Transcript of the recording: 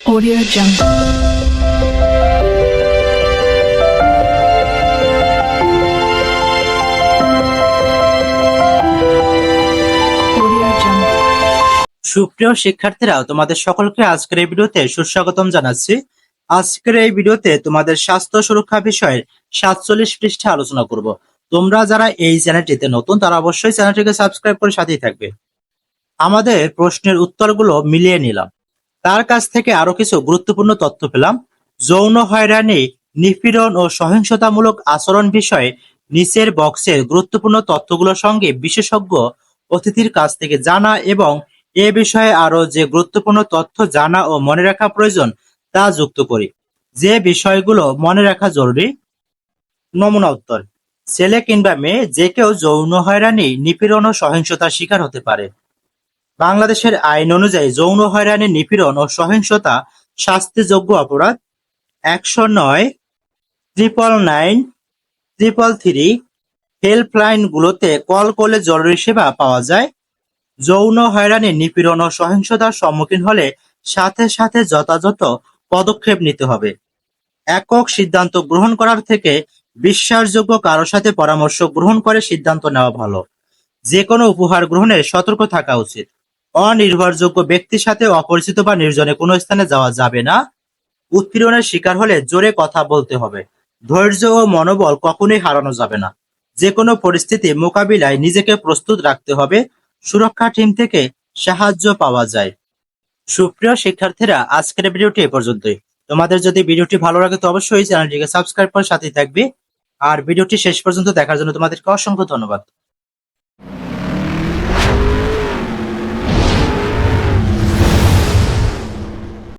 Audio Jungle. সুপ্রিয় শিক্ষার্থীরা তোমাদের সকলকে আজকের এই ভিডিওতে সুস্বাগতম জানাচ্ছি। আজকের এই ভিডিওতে তোমাদের স্বাস্থ্য সুরক্ষা বিষয়ের সাতচল্লিশ পৃষ্ঠে আলোচনা করব। তোমরা যারা এই চ্যানেলটিতে নতুন, তারা অবশ্যই চ্যানেলটিকে সাবস্ক্রাইব করে সাথেই থাকবে। আমাদের প্রশ্নের উত্তরগুলো মিলিয়ে নিলাম। তার কাছ থেকে আরও কিছু গুরুত্বপূর্ণ তথ্য পেলাম। যৌন হয়রানি, নিপীড়ন ও সহিংসতামূলক আচরণ বিষয়ে নিচের বক্সের গুরুত্বপূর্ণ তথ্যগুলোর সঙ্গে বিশেষজ্ঞ অতিথির কাছ থেকে জানা এবং এ বিষয়ে আরও যে গুরুত্বপূর্ণ তথ্য জানা ও মনে রাখা প্রয়োজন তা যুক্ত করি। যে বিষয়গুলো মনে রাখা জরুরি। নমুনা উত্তর। ছেলে কিংবা মেয়ে, যে কেউ যৌন হয়রানি, নিপীড়ন ও সহিংসতার শিকার হতে পারে। বাংলাদেশের আইন অনুযায়ী যৌন হয়রানি নিপীড়ন ও সহিংসতা শাস্তিযোগ্য অপরাধ। একশো নয় triple nine triple three helpline গুলোতে কল করলে জরুরি সেবা পাওয়া যায়। যৌন হয়রানি নিপীড়ন ও সহিংসতার সম্মুখীন হলে সাথে সাথে যথাযথ পদক্ষেপ নিতে হবে। একক সিদ্ধান্ত গ্রহণ করার থেকে বিশ্বাসযোগ্য কারও সাথে পরামর্শ গ্রহণ করে সিদ্ধান্ত নেওয়া ভালো। যে কোনো উপহার গ্রহণে সতর্ক থাকা উচিত। অনির্ভরযোগ্য ব্যক্তির সাথে অপরিচিত বা নির্জনে কোনো স্থানে যাওয়া যাবে না। উৎপীড়নের শিকার হলে জোরে কথা বলতে হবে। ধৈর্য ও মনোবল কখনোই হারানো যাবে না। যে কোনো পরিস্থিতি মোকাবিলায় নিজেকে প্রস্তুত রাখতে হবে। সুরক্ষা টিম থেকে সাহায্য পাওয়া যায়। সুপ্রিয় শিক্ষার্থীরা, আজকের ভিডিওটি এ পর্যন্তই। তোমাদের যদি ভিডিওটি ভালো লাগে তো অবশ্যই চ্যানেলটিকে সাবস্ক্রাইব করে সাথে থাকবে। আর ভিডিওটি শেষ পর্যন্ত দেখার জন্য তোমাদেরকে অসংখ্য ধন্যবাদ।